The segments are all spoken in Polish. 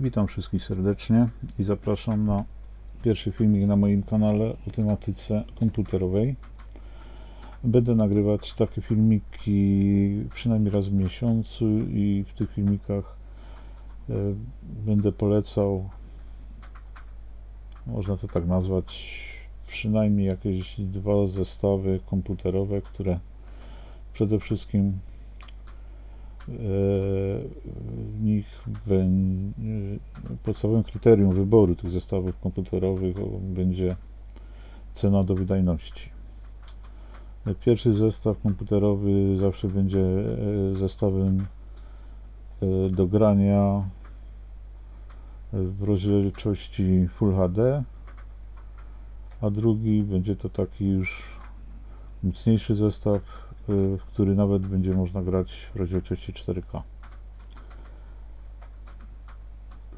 Witam wszystkich serdecznie i zapraszam na pierwszy filmik na moim kanale o tematyce komputerowej. Będę nagrywać takie filmiki przynajmniej raz w miesiącu i w tych filmikach e, będę polecał, można to tak nazwać, przynajmniej jakieś dwa zestawy komputerowe, które przede wszystkim nich podstawowym kryterium wyboru tych zestawów komputerowych będzie cena do wydajności. Pierwszy zestaw komputerowy zawsze będzie e, zestawem e, do grania w rozdzielczości Full HD, a drugi będzie to taki już mocniejszy zestaw w który nawet będzie można grać w rozdzielczości 4K.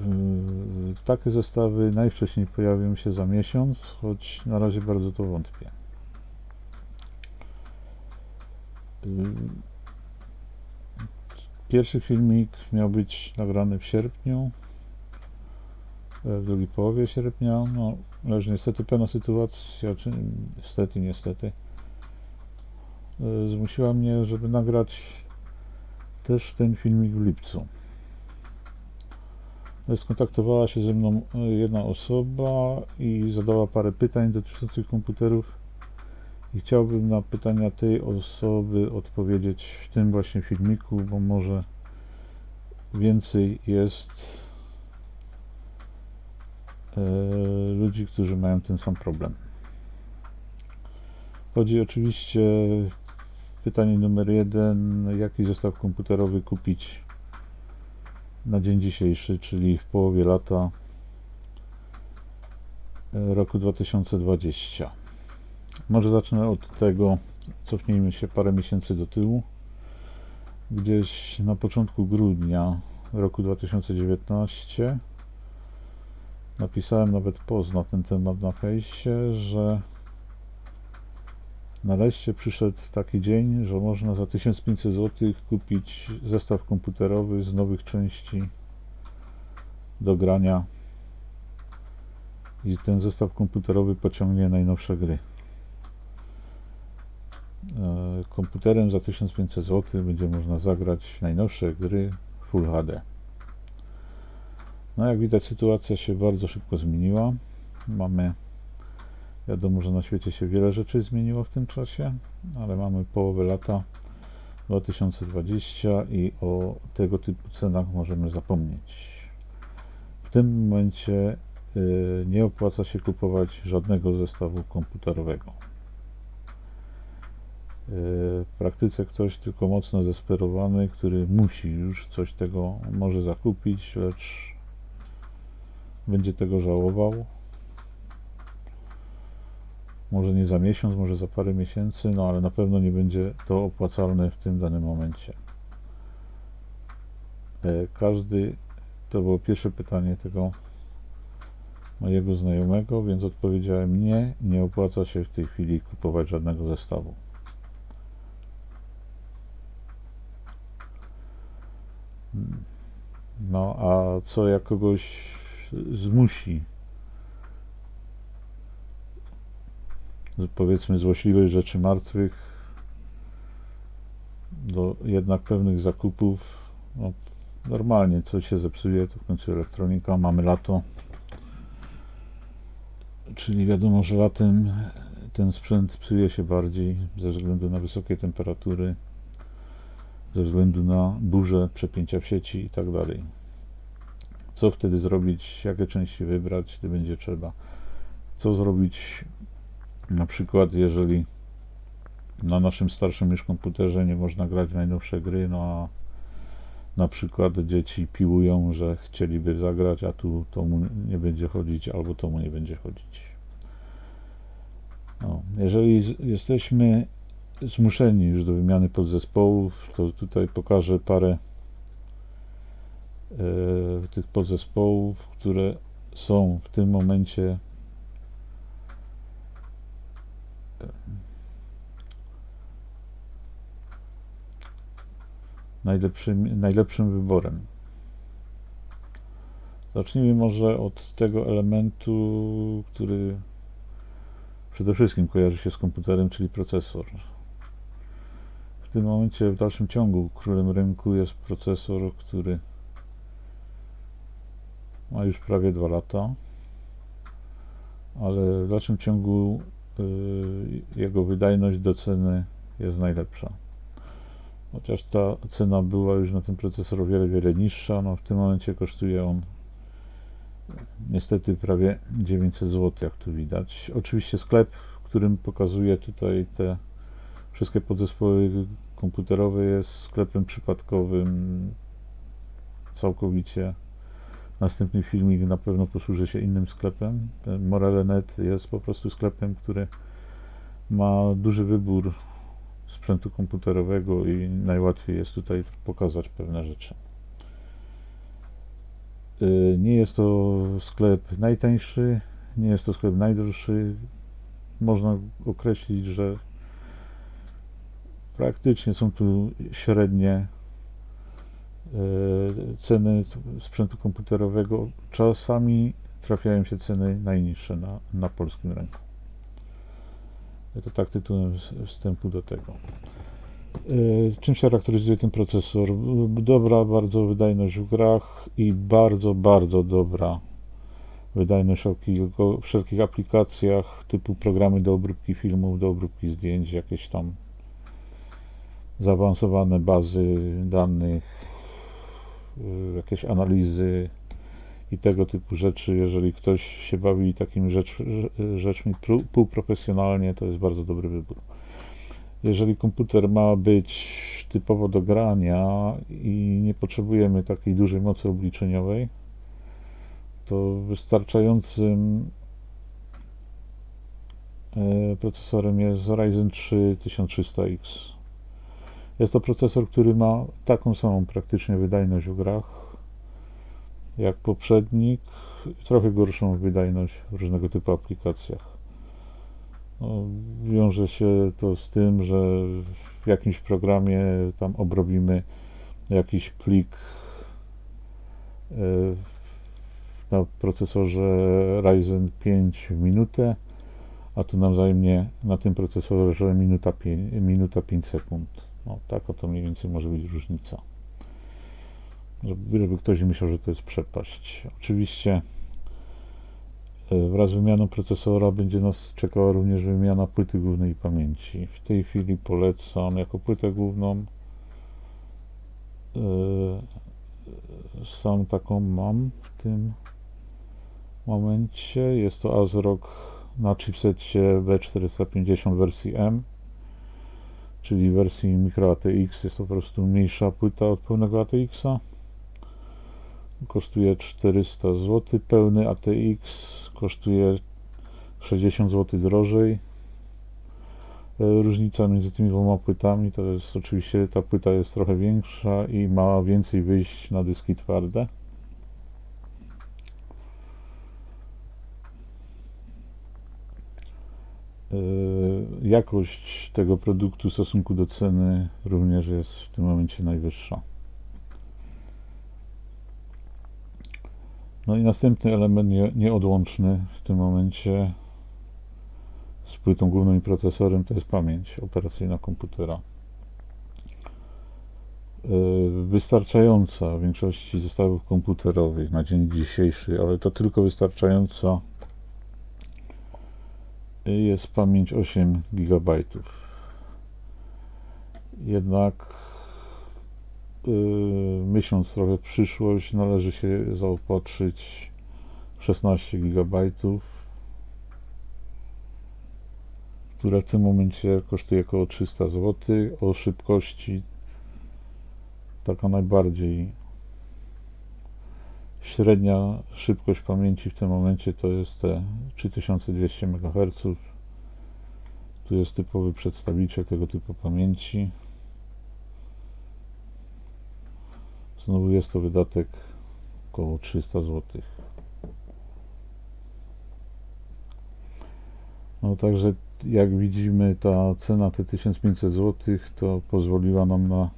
Yy, takie zestawy najwcześniej pojawią się za miesiąc, choć na razie bardzo to wątpię. Yy, pierwszy filmik miał być nagrany w sierpniu, w drugiej połowie sierpnia. No, leży niestety pewna sytuacja, czy niestety, niestety, zmusiła mnie, żeby nagrać też ten filmik w lipcu. E, skontaktowała się ze mną e, jedna osoba i zadała parę pytań dotyczących komputerów i chciałbym na pytania tej osoby odpowiedzieć w tym właśnie filmiku, bo może więcej jest ludzi, którzy mają ten sam problem. Chodzi oczywiście Pytanie numer jeden. Jaki zestaw komputerowy kupić na dzień dzisiejszy, czyli w połowie lata e, roku 2020? Może zacznę od tego, cofnijmy się parę miesięcy do tyłu. Gdzieś na początku grudnia roku 2019 napisałem nawet post na ten temat na fejsie, że Nareszcie przyszedł taki dzień, że można za 1500 zł kupić zestaw komputerowy z nowych części do grania i ten zestaw komputerowy pociągnie najnowsze gry. E, komputerem za 1500 zł będzie można zagrać najnowsze gry Full HD. No jak widać sytuacja się bardzo szybko zmieniła. Mamy Wiadomo, że na świecie się wiele rzeczy zmieniło w tym czasie, ale mamy połowę lata 2020 i o tego typu cenach możemy zapomnieć. W tym momencie y, nie opłaca się kupować żadnego zestawu komputerowego. Y, w praktyce ktoś tylko mocno zesperowany, który musi już coś tego może zakupić, lecz będzie tego żałował może nie za miesiąc, może za parę miesięcy, no ale na pewno nie będzie to opłacalne w tym danym momencie. E, każdy, to było pierwsze pytanie tego mojego znajomego, więc odpowiedziałem nie, nie opłaca się w tej chwili kupować żadnego zestawu. No a co jak kogoś zmusi powiedzmy złośliwej rzeczy martwych do jednak pewnych zakupów. No, normalnie coś się zepsuje to w końcu elektronika, mamy lato. Czyli wiadomo, że latem ten sprzęt psuje się bardziej ze względu na wysokie temperatury ze względu na burze, przepięcia w sieci i tak dalej. Co wtedy zrobić, jakie części wybrać, gdy będzie trzeba. Co zrobić na przykład, jeżeli na naszym starszym już komputerze nie można grać najnowsze gry, no a na przykład dzieci piłują, że chcieliby zagrać, a tu to mu nie będzie chodzić, albo to mu nie będzie chodzić. No, jeżeli jesteśmy zmuszeni już do wymiany podzespołów, to tutaj pokażę parę e, tych podzespołów, które są w tym momencie najlepszym, najlepszym wyborem. Zacznijmy może od tego elementu, który przede wszystkim kojarzy się z komputerem, czyli procesor. W tym momencie w dalszym ciągu królem rynku jest procesor, który ma już prawie 2 lata, ale w dalszym ciągu y, jego wydajność do ceny jest najlepsza. Chociaż ta cena była już na ten procesor o wiele, wiele niższa, no w tym momencie kosztuje on niestety prawie 900 zł, jak tu widać. Oczywiście sklep, w którym pokazuję tutaj te wszystkie podzespoły komputerowe jest sklepem przypadkowym całkowicie. Następny filmik na pewno posłuży się innym sklepem. Morele.net jest po prostu sklepem, który ma duży wybór sprzętu komputerowego i najłatwiej jest tutaj pokazać pewne rzeczy. Y, nie jest to sklep najtańszy, nie jest to sklep najdroższy. Można określić, że praktycznie są tu średnie y, ceny sprzętu komputerowego. Czasami trafiają się ceny najniższe na, na polskim rynku. To tak tytułem wstępu do tego. Y, czym się charakteryzuje ten procesor? Dobra bardzo wydajność w grach i bardzo, bardzo dobra wydajność w wszelkich aplikacjach typu programy do obróbki filmów, do obróbki zdjęć, jakieś tam zaawansowane bazy danych, y, jakieś analizy i tego typu rzeczy. Jeżeli ktoś się bawi takimi rzecz, rzeczmi półprofesjonalnie, to jest bardzo dobry wybór jeżeli komputer ma być typowo do grania i nie potrzebujemy takiej dużej mocy obliczeniowej, to wystarczającym e, procesorem jest Ryzen 3 1300X. Jest to procesor, który ma taką samą praktycznie wydajność w grach jak poprzednik, trochę gorszą wydajność w różnego typu aplikacjach. No, wiąże się to z tym, że w jakimś programie tam obrobimy jakiś plik e, na procesorze Ryzen 5 w minutę, a tu nam zajmie na tym procesorze minuta 5, minuta 5 sekund. No, tak oto mniej więcej może być różnica. Żeby, ktoś myślał, że to jest przepaść. Oczywiście E, wraz z wymianą procesora będzie nas czekała również wymiana płyty głównej pamięci. W tej chwili polecam jako płytę główną e, sam taką mam w tym momencie. Jest to ASRock na chipsecie B450 wersji M, czyli wersji Micro ATX. Jest to po prostu mniejsza płyta od pełnego ATX-a. Kosztuje 400 zł. Pełny ATX kosztuje 60 zł drożej. E, różnica między tymi dwoma płytami to jest oczywiście ta płyta jest trochę większa i ma więcej wyjść na dyski twarde. E, jakość tego produktu w stosunku do ceny również jest w tym momencie najwyższa. No i następny element nie, nieodłączny w tym momencie z płytą główną i procesorem to jest pamięć operacyjna komputera. E, wystarczająca w większości zestawów komputerowych na dzień dzisiejszy, ale to tylko wystarczająca jest pamięć 8 GB. Jednak myśląc trochę w przyszłość, należy się zaopatrzyć w 16 GB, które w tym momencie kosztuje około 300 zł. O szybkości taka najbardziej średnia szybkość pamięci w tym momencie to jest te 3200 MHz. Tu jest typowy przedstawiciel tego typu pamięci. Znowu jest to wydatek około 300 zł. No także jak widzimy ta cena te 1500 zł to pozwoliła nam na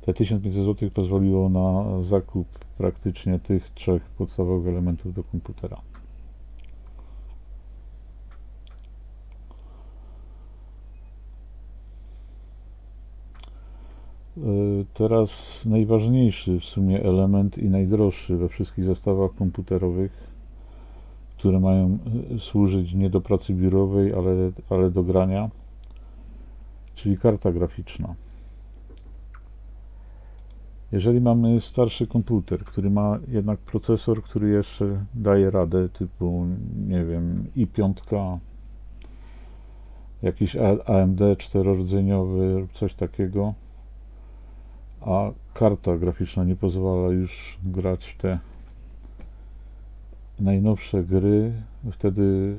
Te 1500 zł pozwoliło na zakup praktycznie tych trzech podstawowych elementów do komputera. Teraz najważniejszy w sumie element i najdroższy we wszystkich zestawach komputerowych, które mają e, służyć nie do pracy biurowej, ale, ale do grania, czyli karta graficzna. Jeżeli mamy starszy komputer, który ma jednak procesor, który jeszcze daje radę, typu, nie wiem, i5, jakiś AMD czterorodzeniowy, coś takiego, a karta graficzna nie pozwala już grać w te najnowsze gry, wtedy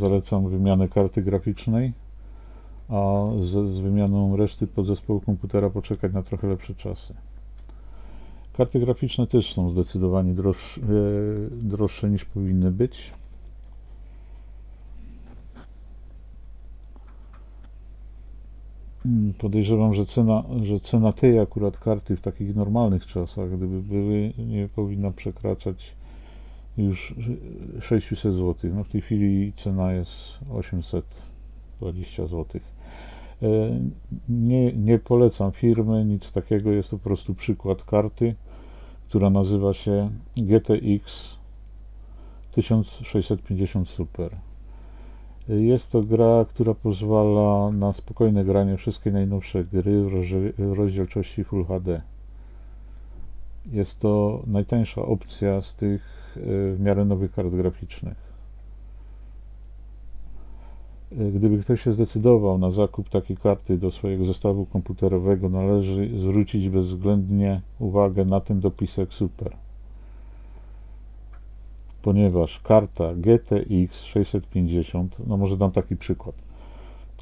zalecam wymianę karty graficznej, a z, z wymianą reszty podzespołu komputera poczekać na trochę lepsze czasy. Karty graficzne też są zdecydowanie droższe, droższe niż powinny być. Podejrzewam, że cena, że cena tej akurat karty w takich normalnych czasach, gdyby były, nie powinna przekraczać już 600 zł. No w tej chwili cena jest 820 zł. E, nie, nie polecam firmy, nic takiego, jest to po prostu przykład karty, która nazywa się GTX 1650 Super. Jest to gra, która pozwala na spokojne granie wszystkie najnowsze gry w rozdzielczości Full HD. Jest to najtańsza opcja z tych e, w miarę nowych kart graficznych. E, gdyby ktoś się zdecydował na zakup takiej karty do swojego zestawu komputerowego, należy zwrócić bezwzględnie uwagę na ten dopisek Super ponieważ karta GTX 650, no może dam taki przykład.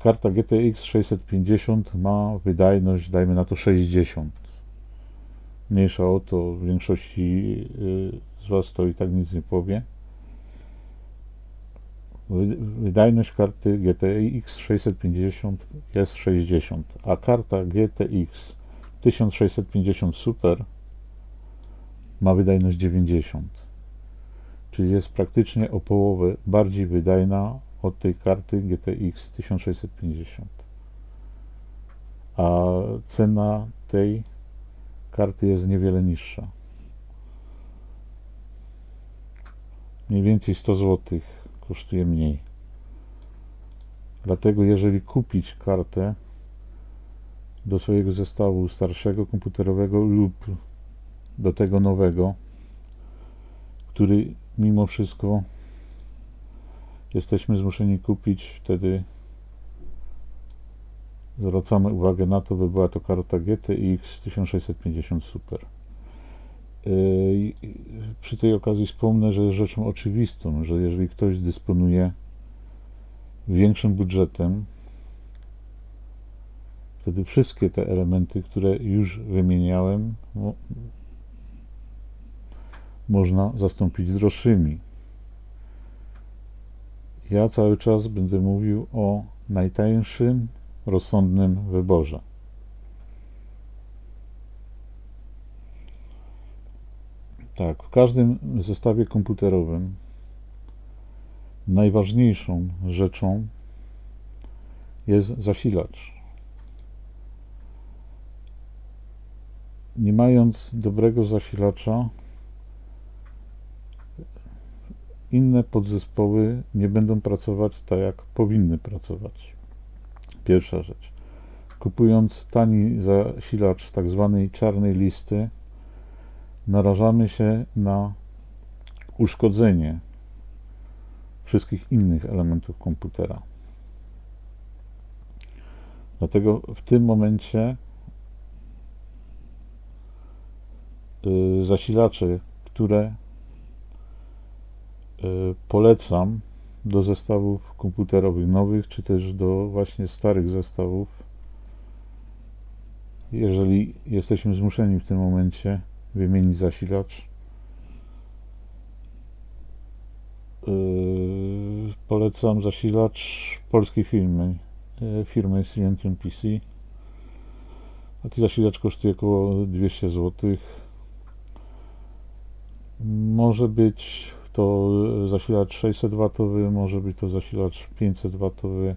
Karta GTX 650 ma wydajność, dajmy na to 60. Mniejsza o to, w większości y, z Was to i tak nic nie powie. Wydajność karty GTX 650 jest 60, a karta GTX 1650 Super ma wydajność 90 czyli jest praktycznie o połowę bardziej wydajna od tej karty GTX 1650. A cena tej karty jest niewiele niższa. Mniej więcej 100 zł kosztuje mniej. Dlatego jeżeli kupić kartę do swojego zestawu starszego komputerowego lub do tego nowego, który mimo wszystko jesteśmy zmuszeni kupić, wtedy zwracamy uwagę na to, by była to karta GTX 1650 Super. Yy, przy tej okazji wspomnę, że jest rzeczą oczywistą, że jeżeli ktoś dysponuje większym budżetem, wtedy wszystkie te elementy, które już wymieniałem, można zastąpić droższymi. Ja cały czas będę mówił o najtańszym, rozsądnym wyborze. Tak, w każdym zestawie komputerowym najważniejszą rzeczą jest zasilacz. Nie mając dobrego zasilacza, inne podzespoły nie będą pracować tak, jak powinny pracować. Pierwsza rzecz. Kupując tani zasilacz tak zwanej czarnej listy, narażamy się na uszkodzenie wszystkich innych elementów komputera. Dlatego w tym momencie y, zasilacze, które polecam do zestawów komputerowych nowych, czy też do właśnie starych zestawów. Jeżeli jesteśmy zmuszeni w tym momencie wymienić zasilacz, e, polecam zasilacz polskiej firmy, e, firmy Silentium PC, Taki zasilacz kosztuje około 200 zł. Może być to zasilacz 600W, może być to zasilacz 500W.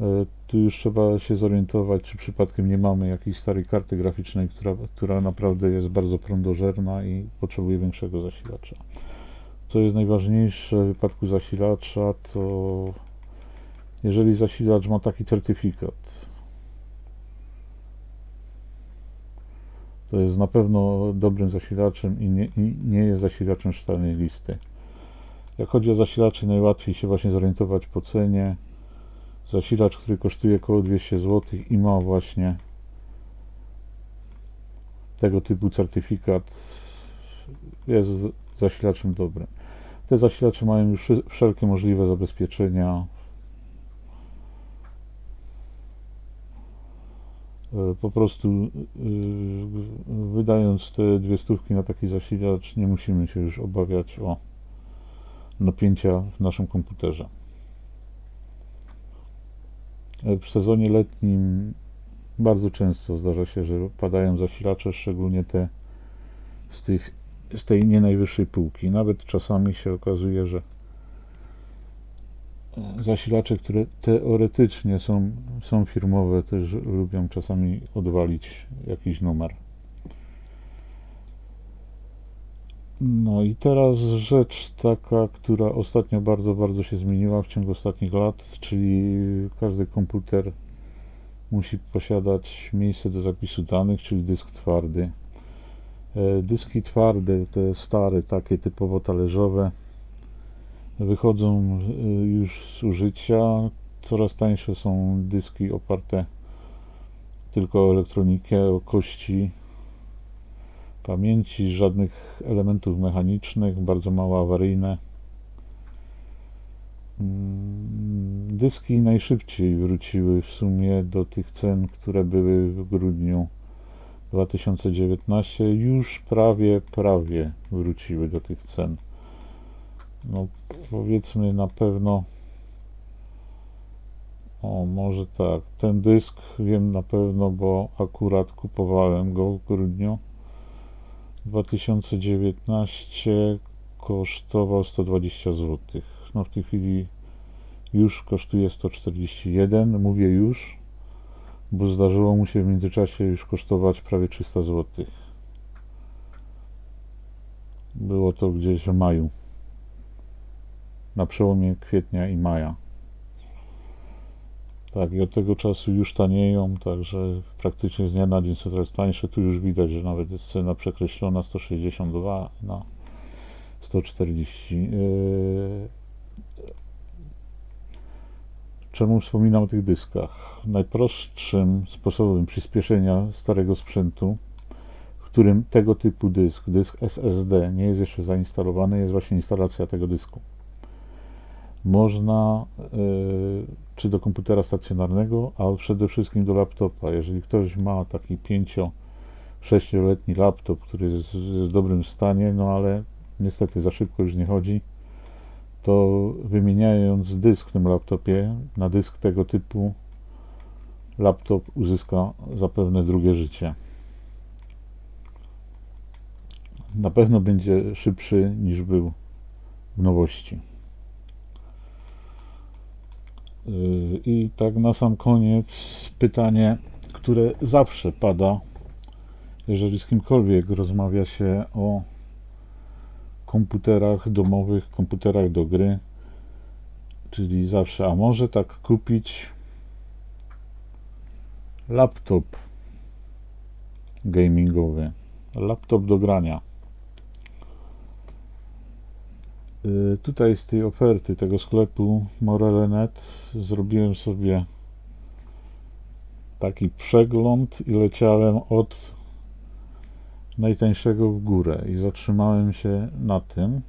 E, Tu już trzeba się zorientować, czy przypadkiem nie mamy jakiejś starej karty graficznej, która, która naprawdę jest bardzo prądożerna i potrzebuje większego zasilacza. Co jest najważniejsze w wypadku zasilacza, to jeżeli zasilacz ma taki certyfikat, to jest na pewno dobrym zasilaczem i nie, i nie jest zasilaczem sztalnej listy. Jak chodzi o zasilacze, najłatwiej się właśnie zorientować po cenie. Zasilacz, który kosztuje około 200 zł i ma właśnie tego typu certyfikat, jest zasilaczem dobrym. Te zasilacze mają już wszelkie możliwe zabezpieczenia. Po prostu e, wydając te dwie stówki na taki zasilacz nie musimy się już obawiać o napięcia w naszym komputerze. E, W sezonie letnim bardzo często zdarza się, że padają zasilacze, szczególnie te z, tych, z tej nie najwyższej półki. Nawet czasami się okazuje, że e, zasilacze, które teoretycznie są, są firmowe, też lubią czasami odwalić jakiś numer. No i teraz rzecz taka, która ostatnio bardzo, bardzo się zmieniła w ciągu ostatnich lat, czyli każdy komputer musi posiadać miejsce do zapisu danych, czyli dysk twardy. E, Dyski twarde, te stare, takie typowo talerzowe, wychodzą e, już z użycia. Coraz tańsze są dyski oparte tylko o elektronikę, o kości pamięci, żadnych elementów mechanicznych, bardzo mało awaryjne. Mm, Dyski najszybciej wróciły w sumie do tych cen, które były w grudniu 2019. Już prawie, prawie wróciły do tych cen. No powiedzmy na pewno o, może tak. Ten dysk wiem na pewno, bo akurat kupowałem go w grudniu 2019 kosztował 120 zł. No w tej chwili już kosztuje 141. Mówię już, bo zdarzyło mu się w międzyczasie już kosztować prawie 300 zł. Było to gdzieś w maju. Na przełomie kwietnia i maja. Tak, i od tego czasu już tanieją, także praktycznie z dnia na dzień są coraz tańsze. Tu już widać, że nawet jest cena przekreślona 162 na 140. Yy, Czemu wspominam o tych dyskach? Najprostszym sposobem przyspieszenia starego sprzętu, w którym tego typu dysk, dysk SSD, nie jest jeszcze zainstalowany, jest właśnie instalacja tego dysku można y, czy do komputera stacjonarnego, a przede wszystkim do laptopa. Jeżeli ktoś ma taki 5-6-letni laptop, który jest w dobrym stanie, no ale niestety za szybko już nie chodzi, to wymieniając dysk w tym laptopie na dysk tego typu, laptop uzyska zapewne drugie życie. Na pewno będzie szybszy niż był w nowości. Yy, I tak na sam koniec pytanie, które zawsze pada, jeżeli z kimkolwiek rozmawia się o komputerach domowych, komputerach do gry, czyli zawsze, a może tak kupić laptop gamingowy, laptop do grania. Tutaj z tej oferty tego sklepu Morele.net zrobiłem sobie taki przegląd i leciałem od najtańszego w górę i zatrzymałem się na tym.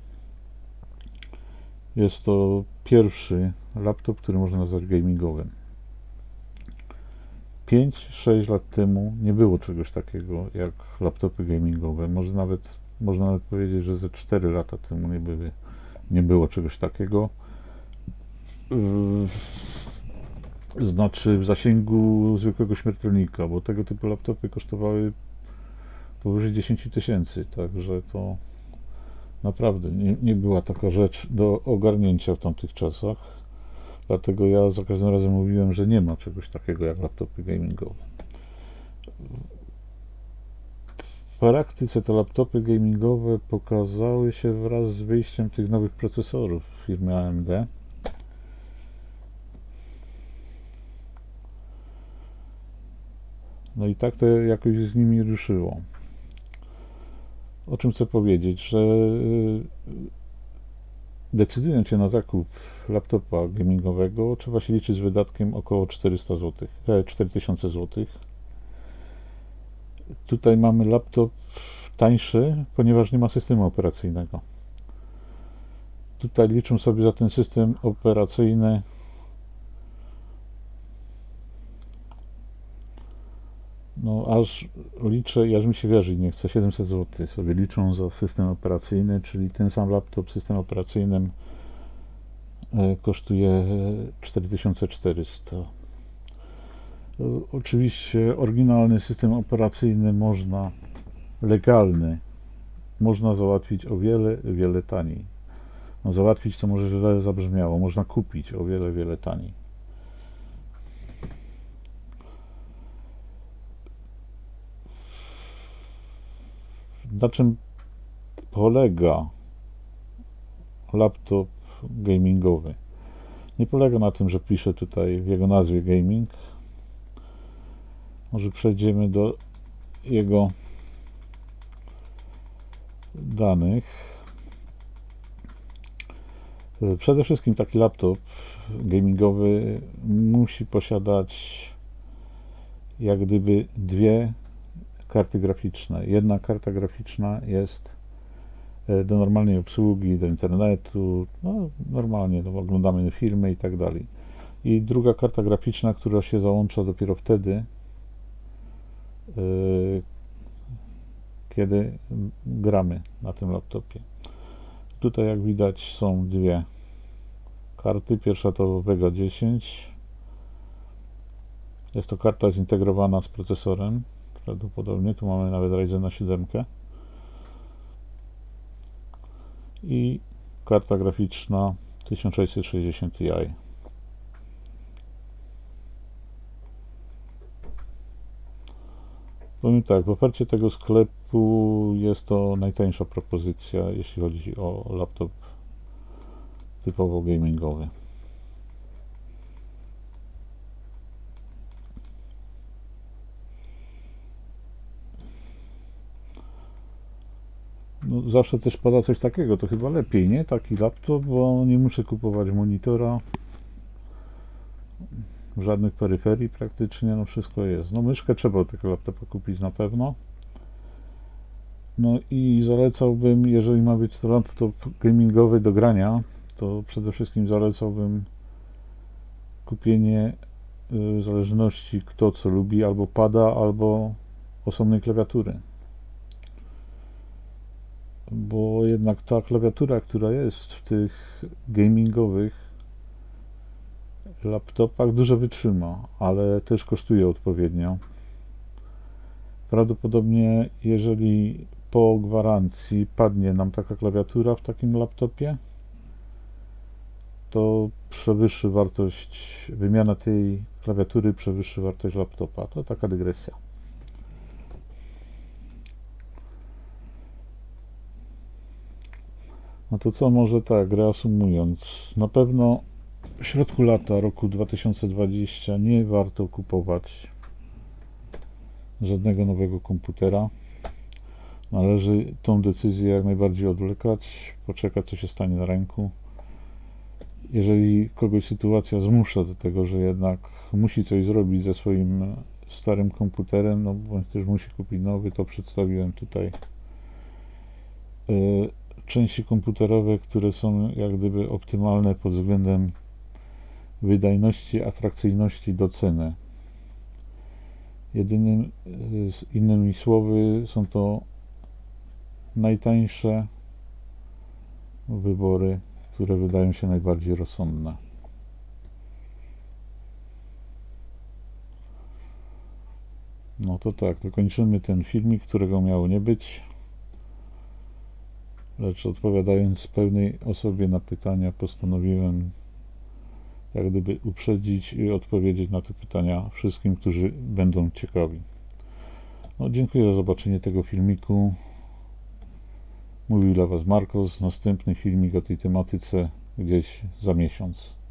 Jest to pierwszy laptop, który można nazwać gamingowym. 5-6 lat temu nie było czegoś takiego jak laptopy gamingowe. Może nawet, można nawet powiedzieć, że ze 4 lata temu nie były nie było czegoś takiego. Yy, znaczy w zasięgu zwykłego śmiertelnika, bo tego typu laptopy kosztowały powyżej 10 tysięcy, także to naprawdę nie, nie była taka rzecz do ogarnięcia w tamtych czasach. Dlatego ja za każdym razem mówiłem, że nie ma czegoś takiego jak laptopy gamingowe. Praktyce te laptopy gamingowe pokazały się wraz z wyjściem tych nowych procesorów firmy AMD. No i tak to jakoś z nimi ruszyło. O czym chcę powiedzieć, że y, decydując się na zakup laptopa gamingowego, trzeba się liczyć z wydatkiem około 400 zł, 4000 zł. Tutaj mamy laptop tańszy, ponieważ nie ma systemu operacyjnego. Tutaj liczę sobie za ten system operacyjny no aż liczę, aż mi się wierzy, nie chcę 700 zł sobie liczą za system operacyjny, czyli ten sam laptop z systemem operacyjnym e, kosztuje 4400 e, oczywiście oryginalny system operacyjny można legalny można załatwić o wiele, wiele taniej no załatwić to może źle zabrzmiało można kupić o wiele, wiele taniej na czym polega laptop gamingowy? Nie polega na tym, że piszę tutaj w jego nazwie gaming. Może przejdziemy do jego danych. Przede wszystkim taki laptop gamingowy musi posiadać jak gdyby dwie karty graficzne. Jedna karta graficzna jest e, do normalnej obsługi, do internetu, no normalnie, no, oglądamy filmy i tak dalej. I druga karta graficzna, która się załącza dopiero wtedy, kiedy gramy na tym laptopie. Tutaj jak widać są dwie karty. Pierwsza to Vega 10. Jest to karta zintegrowana z procesorem prawdopodobnie. Tu mamy nawet Ryzena 7. I karta graficzna 1660 Ti. Powiem tak, w ofercie tego sklepu jest to najtańsza propozycja, jeśli chodzi o laptop typowo gamingowy. no, zawsze też pada coś takiego, to chyba lepiej, nie? Taki laptop, bo nie muszę kupować monitora, żadnych peryferii praktycznie, no wszystko jest. No myszkę trzeba od tego laptopa kupić na pewno. No i zalecałbym, jeżeli ma być to laptop gamingowy do grania, to przede wszystkim zalecałbym kupienie y, w zależności kto co lubi, albo pada, albo osobnej klawiatury bo jednak ta klawiatura, która jest w tych gamingowych laptopach dużo wytrzyma, ale też kosztuje odpowiednio. Prawdopodobnie jeżeli po gwarancji padnie nam taka klawiatura w takim laptopie, to przewyższy wartość, wymiana tej klawiatury przewyższy wartość laptopa. To taka dygresja. No to co może tak, reasumując, na pewno w środku lata roku 2020 nie warto kupować żadnego nowego komputera. Należy tą decyzję jak najbardziej odwlekać, poczekać co się stanie na ręku. Jeżeli kogoś sytuacja zmusza do tego, że jednak musi coś zrobić ze swoim starym komputerem, no bądź też musi kupić nowy, to przedstawiłem tutaj yy, części komputerowe, które są jak gdyby optymalne pod względem wydajności, atrakcyjności, do ceny. Jedynym, innymi słowy, są to najtańsze wybory, które wydają się najbardziej rozsądne. No to tak, dokończymy ten filmik, którego miało nie być, lecz odpowiadając pewnej osobie na pytania postanowiłem jak gdyby uprzedzić i odpowiedzieć na te pytania wszystkim, którzy będą ciekawi. No, dziękuję za zobaczenie tego filmiku. Mówił dla Was Marcos. Następny filmik o tej tematyce gdzieś za miesiąc.